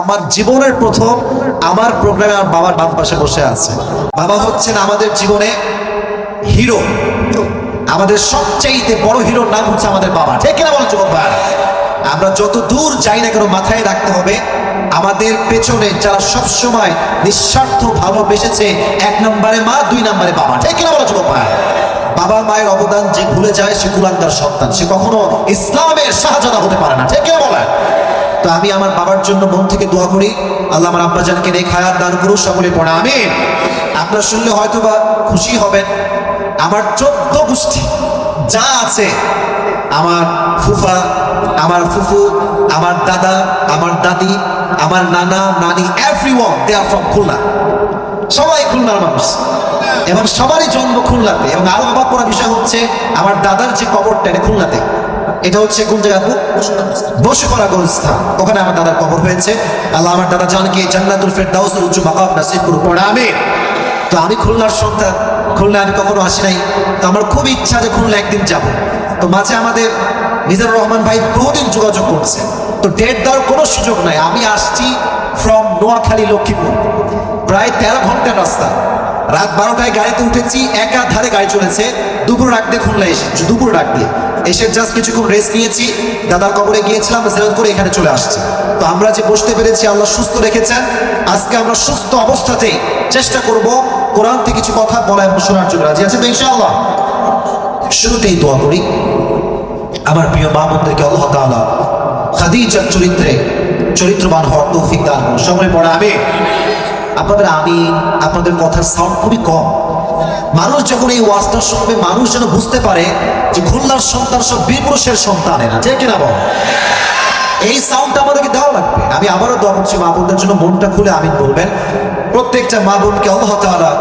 আমার জীবনের প্রথম আমার প্রোগ্রামে আমার বাবার বাম পাশে বসে আছে। বাবা হচ্ছেন আমাদের জীবনে হিরো আমাদের সবচাইতে বড় হিরোর নাম হচ্ছে আমাদের বাবা। ঠিক কিনা বলো যুবক ভাই? আমরা যত দূর যাই না কেন মাথায় রাখতে হবে, আমাদের পেছনে যারা সব সময় নিঃস্বার্থ ভালোবেসেছে, এক নম্বরে মা, দুই নম্বরে বাবা। ঠিক কিনা বলো যুবক ভাই? বাবা মায়ের অবদান যে ভুলে যায়, সে কুলাঙ্গার সন্তান। সে কখনো ইসলামের শাহজাদা হতে পারে না। ঠিক কিনা বলে তো আমি আমার বাবার জন্য মন থেকে দোয়া করি। আল্লাহ আমার আব্বাজানকে নেক হায়াত দান করু সকলে পড়া আমি আপনার শুনলে হয়তো বা খুশি হবেন। আমার চোদ্দ গোষ্ঠী যা আছে, আমার ফুফা, আমার ফুফু, আমার দাদা, আমার দাদি, আমার নানা, নানি every one they are from Khulna. সবাই খুলনার মানুষ। এবং সবারই জন্ম খুলনাতে। এবং আরও অবাক করা বিষয় হচ্ছে, আমার দাদার যে কবরটা, এটা খুলনাতে। এটা হচ্ছে কোন জায়গা বসে করা গোলস্থান ওখানে আমার দাদার কবর হয়েছে। আল্লাহ আমার দাদা জানকে জান্নাতুল ফেরদাউসের উচ্চ মাকাম নাসিব করুন পড়া আমি তো আমি খুলনার সন্তান। খুলনা আমি কখনো আসি নাই। তো আমার খুব ইচ্ছা যে খুলনা একদিন যাব। তো মাঝে আমাদের মিজানুর রহমান ভাই বহুদিন যোগাযোগ করছে। তো ডেট দেওয়ার কোনো সুযোগ নাই। আমি আসছি ফ্রম নোয়াখালী লক্ষ্মীপুর। প্রায় তেরো ঘণ্টার রাস্তা। রাত বারোটায় গাড়িতে উঠেছি, একা ধারে গাড়ি চলেছে। দুপুর ডাক দিয়ে খুলনা দুপুর ডাক দিয়ে। এসে জাস্ট কিছুক্ষণ রেস্ট নিয়েছি। দাদার কবরে গিয়েছিলাম জেরত করে এখানে চলে আসছি। তো আমরা যে বসতে পেরেছি, আল্লাহ সুস্থ রেখেছেন। আজকে আমরা সুস্থ অবস্থাতেই চেষ্টা করব কোরআন থেকে কিছু কথা বলা এবং শোনার জন্য। রাজি আছে তো ইনশাআল্লাহ? শুরুতেই দোয়া করি। আমার প্রিয় মা বোনদেরকে আল্লাহ তাআলা খাদিজার চরিত্রে চরিত্রবান হওয়ার তৌফিক দান সকলে পড়া আমি। আপনাদের আমি আপনাদের কথার সাউন্ড খুবই কম। মানুষ যখন এই ওয়াজটা শুনবে, মানুষ যেন বুঝতে পারে যে খুলনার সন্তান সব বীর সন্তান এরা যে কিনা বল? এই সাউন্ডটা আমাদেরকে দেওয়া লাগবে। আমি আবারও দোয়া করছি মা বোনদের জন্য মনটা খুলে আমিন বলবেন। প্রত্যেকটা মা বোনকে আল্লাহ তাআলা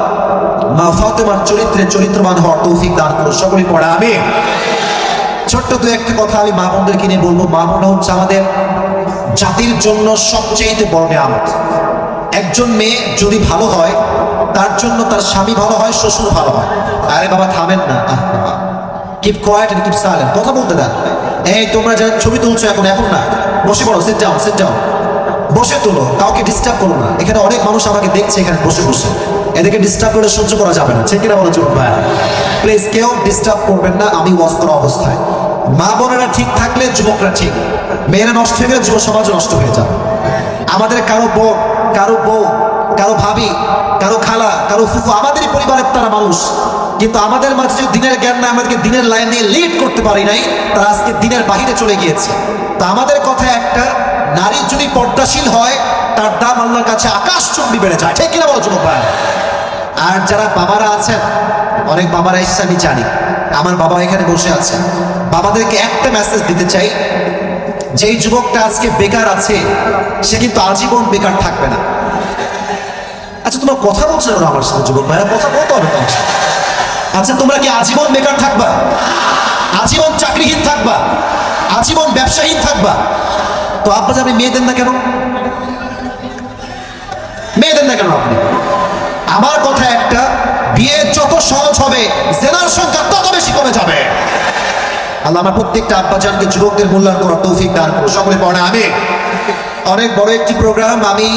মা ফাতেমার চরিত্রে চরিত্রবান হওয়ার তৌফিক দান করুন। সকলে পড়া আমি ছোট্ট দু একটা কথা আমি মা বোনদেরকে নিয়ে বলব। মা বোনরা হচ্ছে আমাদের জাতির জন্য সবচেয়ে বড় নিয়ামত। একজন মেয়ে যদি ভালো হয়, তার জন্য তার স্বামী ভালো হয়, শ্বশুর ভালো হয়। আরে বাবা, থামেন না। কিপ কোয়াইট কিপ সাইলেন্ট কথা বলতে দেন এই, তোমরা যা ছবি তুলছো এখন এখন না। বসে পড়ো সিট যাও সিট যাও বসে তোলো, কাউকে ডিস্টার্ব করো না। এখানে অনেক মানুষ আমাকে দেখছে এখানে বসে বসে। এদেরকে ডিস্টার্ব করে সহ্য করা যাবে না। ঠিক কিনা বলো চলুন ভাই প্লিজ কেউ ডিস্টার্ব করবেন না। আমি ওয়াজ করা অবস্থায়। মা বোনেরা ঠিক থাকলে যুবকরা ঠিক। মেয়েরা নষ্ট হয়ে গেলে যুব সমাজ নষ্ট হয়ে যাবে। আমাদের কারও বোন কারও বউ, কারও ভাবি, কারও খালা, কারও ফুফু, আমাদেরই পরিবারের তারা মানুষ। কিন্তু আমাদের মাঝে যদি দিনের জ্ঞান না আমাদেরকে দিনের লাইন দিয়ে লিড করতে পারি নাই, তারা আজকে দিনের বাহিরে চলে গিয়েছে। তো আমাদের কথা একটা, নারী যদি পর্দাশীল হয়, তার দাম আল্লাহর কাছে আকাশ চুম্বি বেড়ে যায়। ঠিক কিনা বলো, যুবক ভাই? আর যারা বাবারা আছেন, অনেক বাবারা এসেছে, আমি জানি। আমার বাবা এখানে বসে আছেন। বাবাদেরকে একটা মেসেজ দিতে চাই যেই যুবকটা আজকে বেকার আছে, সে কিন্তু আজীবন বেকার থাকবে না। আচ্ছা তোমরা কথা বলছো না আমার সাথে, যুবক ভাইরা? কথা বলতে সাথে। আচ্ছা তোমরা কি আজীবন বেকার থাকবা? আজীবন চাকরিহীন থাকবা? আজীবন ব্যবসাহীন থাকবা? তো আপনার আপনি মেয়ে দেন না কেন? মেয়ে দেন না কেন আপনি? আমার কথা একটা বিয়ে যত সহজ হবে, জেনার সংখ্যা তত বেশি কমে যাবে। আল্লাহ আমার প্রত্যেকটা আব্বাজানকে, যুবকদের মূল্যায়ন করার তৌফিক দান করুন। সকলে পড়ে আমি অনেক বড় একটি প্রোগ্রাম আমি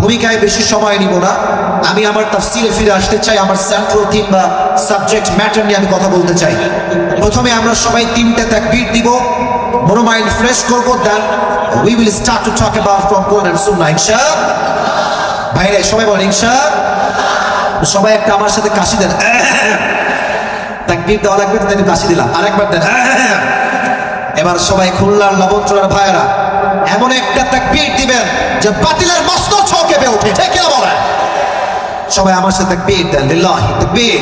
ভূমিকায় বেশি সময় নিব না। আমি আমার তাফসিরে ফিরে আসতে চাই, আমার সেন্ট্রাল থিম বা সাবজেক্ট ম্যাটার নিয়ে আমি কথা বলতে চাই। প্রথমে আমরা সবাই তিনটে তাকবীর দিব। মনোমাইন্ড ফ্রেশ করব then we will start to talk about from Quran and Sunnah ইনশা ভাইরে, সবাই বলেন ইনশা সবাই একটা আমার সাথে কাশি দেন। তাকবীর দেওয়া লাগবে তাদের কাশি দিলাম। আরেকবার দেন। এবার সবাই খুলনার লবণচড়ার ভাইয়েরা, এমন একটা তাকবীর দিবেন যে বাতিলের মস্ত ছকেবে উঠে ঠিক কিনা বলেন? সবাই আমার সাথে তাকবীর দেন, লিল্লাহি তাকবীর।